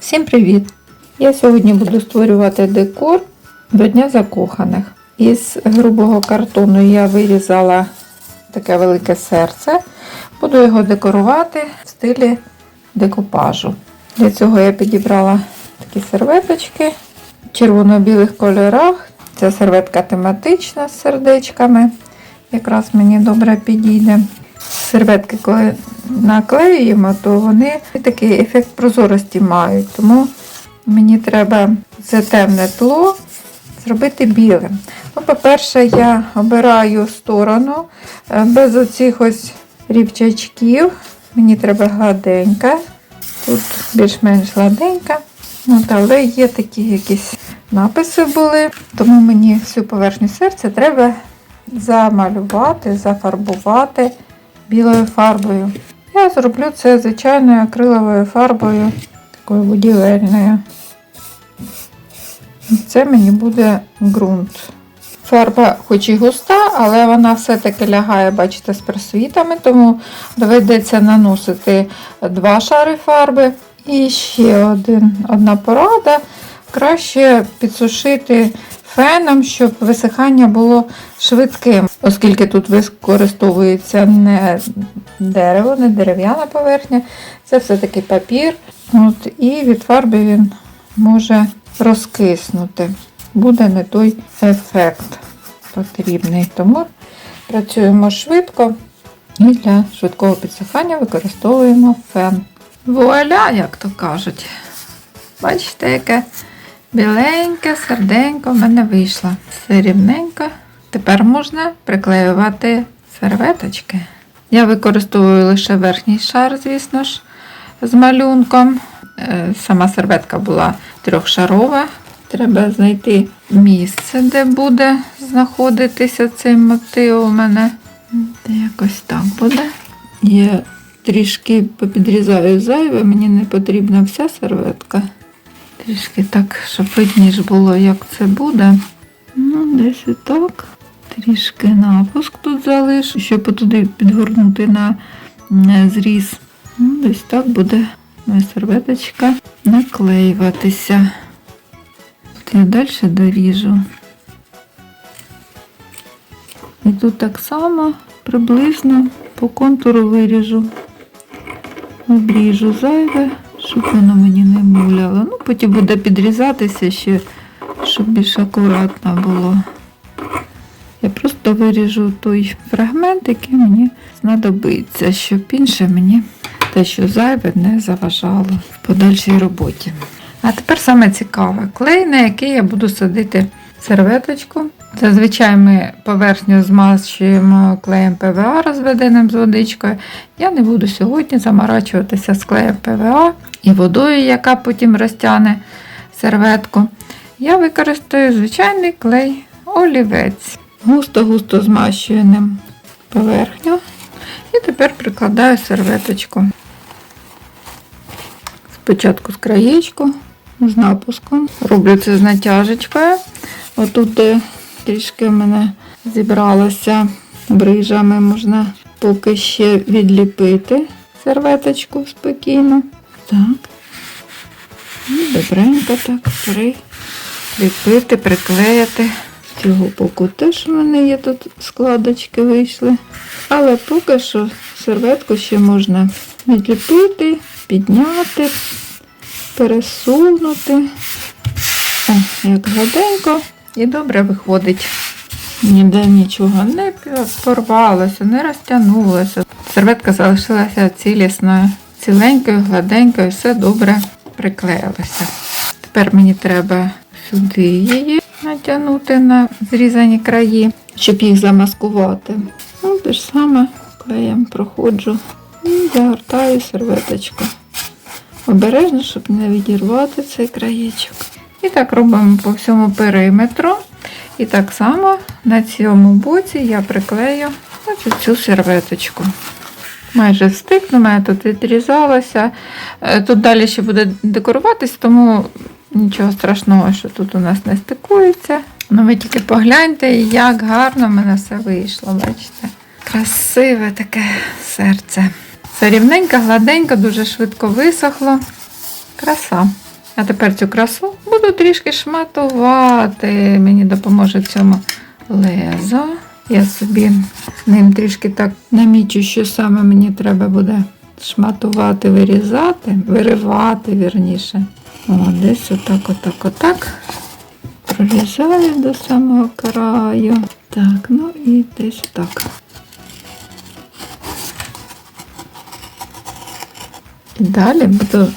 Всім привіт! Я сьогодні буду створювати декор до Дня закоханих. Із грубого картону я вирізала таке велике серце. Буду його декорувати в стилі декупажу. Для цього я підібрала такі серветочки в червоно-білих кольорах. Ця серветка тематична з сердечками. Якраз мені добре підійде. Серветки, коли наклеюємо, то вони такий ефект прозорості мають. Тому мені треба це темне тло зробити білим. Ну, по-перше, я обираю сторону е, без оцих ось рівчачків. Мені треба гладенька. Тут більш-менш гладенька. Ну, та, але є такі якісь написи були, тому мені всю поверхню серця треба замалювати, зафарбувати білою фарбою. Я зроблю це звичайною акриловою фарбою, такою будівельною. Це мені буде ґрунт. Фарба хоч і густа, але вона все-таки лягає, бачите, з просвітами, тому доведеться наносити два шари фарби. І ще один, одна порада. Краще підсушити феном, щоб висихання було швидким, оскільки тут використовується не дерево, не дерев'яна поверхня, це все-таки папір. От, і від фарби він може розкиснути. Буде не той ефект потрібний. Тому працюємо швидко і для швидкого підсихання використовуємо фен. Вуаля, як то кажуть. Бачите, яке біленьке серденько в мене вийшло. Все. Тепер можна приклеювати серветочки. Я використовую лише верхній шар, звісно ж, з малюнком. Е, Сама серветка була трьохшарова. Треба знайти місце, де буде знаходитися цей мотив у мене. Якось так буде. Я трішки попідрізаю зайве, мені не потрібна вся серветка. Трішки так, щоб видніше було, як це буде. Ну, десь і так. Трішки напуск тут залишу, щоб туди підгорнути на зріз. Ну, десь так буде моя серветочка наклеюватися. От я далі доріжу. І тут так само приблизно по контуру виріжу. Обріжу зайве, щоб воно мені не муляло. Ну, потім буде підрізатися ще, щоб більш акуратно було. Просто виріжу той фрагмент, який мені знадобиться, щоб інше мені те, що зайве, не заважало в подальшій роботі. А тепер саме цікаве клей, на який я буду садити серветочку. Зазвичай ми поверхню змащуємо клеєм ПВА розведеним з водичкою. Я не буду сьогодні заморачуватися з клеєм ПВА і водою, яка потім розтягне серветку. Я використаю звичайний клей олівець. Густо-густо змащую ним поверхню. І тепер прикладаю серветочку. Спочатку з краєчку, з напуском. Роблю це з натяжечкою. Отут трішки в мене зібралося брижами, можна поки ще відліпити серветочку спокійно. Так. І добренько так приліпити, приклеїти. З цього боку теж у мене є тут складочки вийшли. Але поки що серветку ще можна відліпити, підняти, пересунути. О, як гладенько і добре виходить. Ніде нічого не порвалося, не розтягнулося. Серветка залишилася цілісною, ціленькою, гладенькою, все добре приклеїлося. Тепер мені треба сюди її натягнути на зрізані краї, щоб їх замаскувати. Ну, те ж саме клеєм проходжу і загортаю серветочку. Обережно, щоб не відірвати цей краєчок. І так робимо по всьому периметру. І так само на цьому боці я приклею ось цю серветочку. Майже встиг, у мене тут відрізалося. Е, Тут далі ще буде декоруватись, тому нічого страшного, що тут у нас не стикується. Ну ви тільки погляньте, як гарно в мене все вийшло, бачите? Красиве таке серце. Все рівненько, гладенько, дуже швидко висохло. Краса. А тепер цю красу буду трішки шматувати. Мені допоможе цьому лезо. Я собі ним трішки так намічу, що саме мені треба буде шматувати, вирізати, виривати, вірніше. О, десь отак, отак, отак. Прорізаю до самого краю. Так, ну і десь так. І далі буду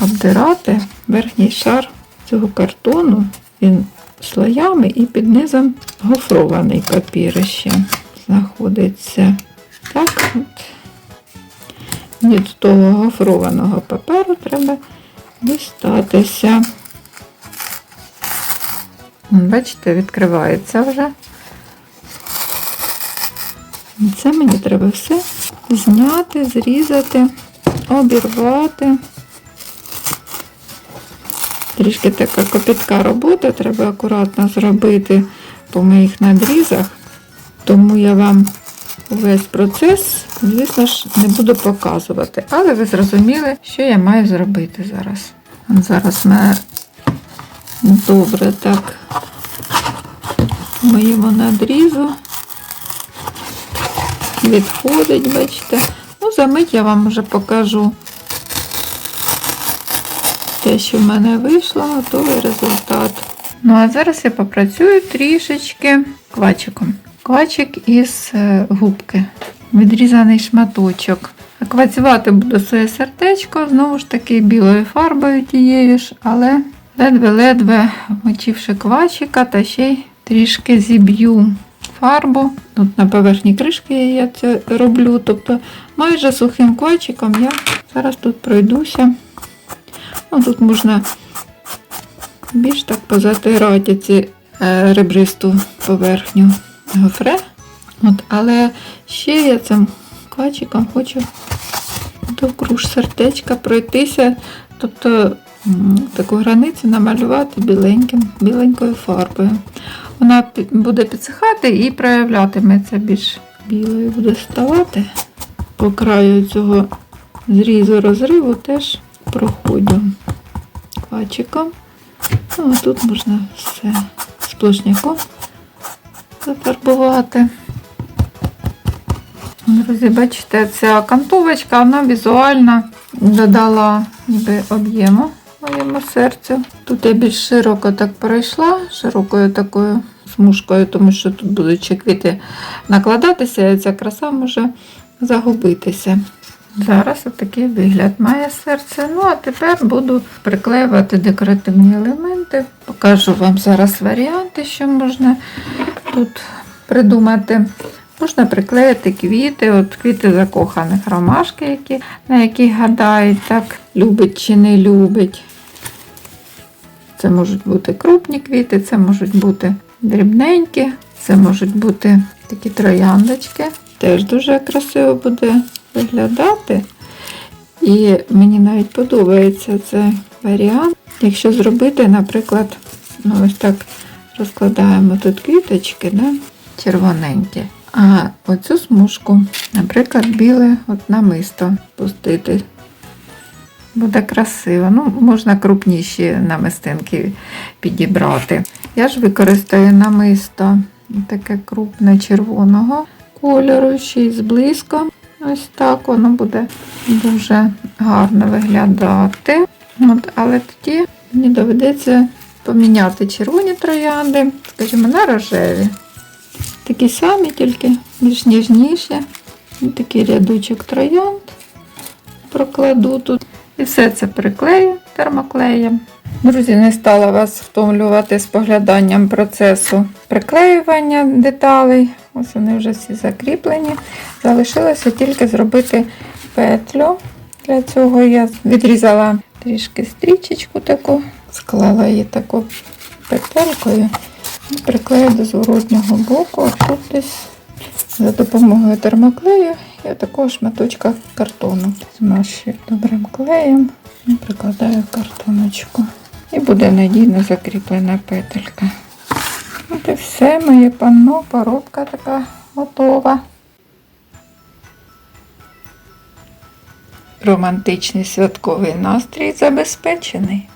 обдирати верхній шар цього картону. Він слоями і під низом гофрований папір ще знаходиться. Так. Від того гофрованого паперу треба дістатися. Бачите, відкривається вже. Це мені треба все зняти, зрізати, обірвати. Трішки така копітка робота, треба акуратно зробити по моїх надрізах. Тому я вам весь процес, звісно ж, не буду показувати. Але ви зрозуміли, що я маю зробити зараз. Зараз ми добре так моєму надрізу відходить, бачите. Ну, за мить я вам вже покажу те, що в мене вийшло, готовий результат. Ну, а зараз я попрацюю трішечки квачиком. Квачик із е, губки. Відрізаний шматочок. Квацювати буду своє сердечко, знову ж таки, білою фарбою тією ж, але ледве-ледве мочивши квачика та ще й трішки зіб'ю фарбу. Тут на поверхні кришки я це роблю. Тобто майже сухим квачиком я зараз тут пройдуся. Ну, тут можна більш так позатирати ці е, ребристу поверхню гофре. От, але ще я цим квачиком хочу довкруж сердечка пройтися, тобто таку границю намалювати біленьким, біленькою фарбою. Вона буде підсихати і проявлятиметься більш білою, буде ставати. По краю цього зрізу розриву теж проходжу квачиком. Ну, а тут можна все сплошняком зафарбувати. Друзі, бачите, ця кантовочка, вона візуально додала ніби об'єму моєму серцю. Тут я більш широко так пройшла, широкою такою смужкою, тому що тут будуть ще квіти накладатися, і ця краса може загубитися. Зараз отакий вигляд має серце. Ну, а тепер буду приклеювати декоративні елементи. Покажу вам зараз варіанти, що можна тут придумати. Можна приклеїти квіти, от квіти закоханих ромашки, які, на які гадають, так, любить чи не любить. Це можуть бути крупні квіти, це можуть бути дрібненькі, це можуть бути такі трояндочки. Теж дуже красиво буде виглядати. І мені навіть подобається цей варіант. Якщо зробити, наприклад, ну ось так розкладаємо тут квіточки, да? червоненькі. А оцю смужку, наприклад, біле от намисто пустити. Буде красиво. Ну, можна крупніші намистинки підібрати. Я ж використаю намисто таке крупне червоного кольору, ще й зблизько. Ось так воно буде дуже гарно виглядати. От, але тоді мені доведеться поміняти червоні троянди, скажімо, на рожеві. Такі самі, тільки більш ніжніші. Такий рядочок троянд прокладу тут. І все це приклею термоклеєм. Друзі, не стала вас втомлювати з погляданням процесу приклеювання деталей. Ось вони вже всі закріплені. Залишилося тільки зробити петлю. Для цього я відрізала трішки стрічечку таку, склала її таку петелькою і приклею до зворотнього боку. Тут десь за допомогою термоклею і такого шматочка картону. Змащую добрим клеєм і прикладаю картоночку. І буде надійно закріплена петелька. От і все, моє панно, поробка така готова. Романтичний святковий настрій забезпечений.